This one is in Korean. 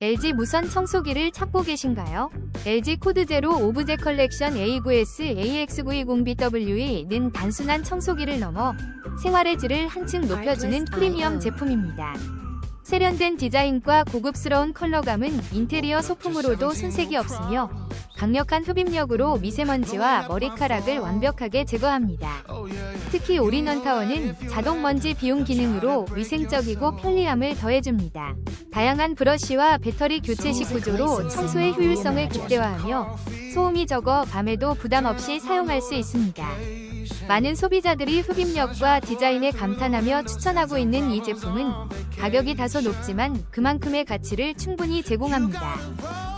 LG 무선 청소기를 찾고 계신가요? LG 코드 제로 오브제 컬렉션 A9S AX920BWE는 단순한 청소기를 넘어 생활의 질을 한층 높여주는 프리미엄 제품입니다. 세련된 디자인과 고급스러운 컬러감은 인테리어 소품으로도 손색이 없으며 강력한 흡입력으로 미세먼지와 머리카락을 완벽하게 제거합니다. 특히 올인원 타워는 자동 먼지 비움 기능으로 위생적이고 편리함을 더해줍니다. 다양한 브러쉬와 배터리 교체식 구조로 청소의 효율성을 극대화하며 소음이 적어 밤에도 부담 없이 사용할 수 있습니다. 많은 소비자들이 흡입력과 디자인에 감탄하며 추천하고 있는 이 제품은 가격이 다소 높지만 그만큼의 가치를 충분히 제공합니다.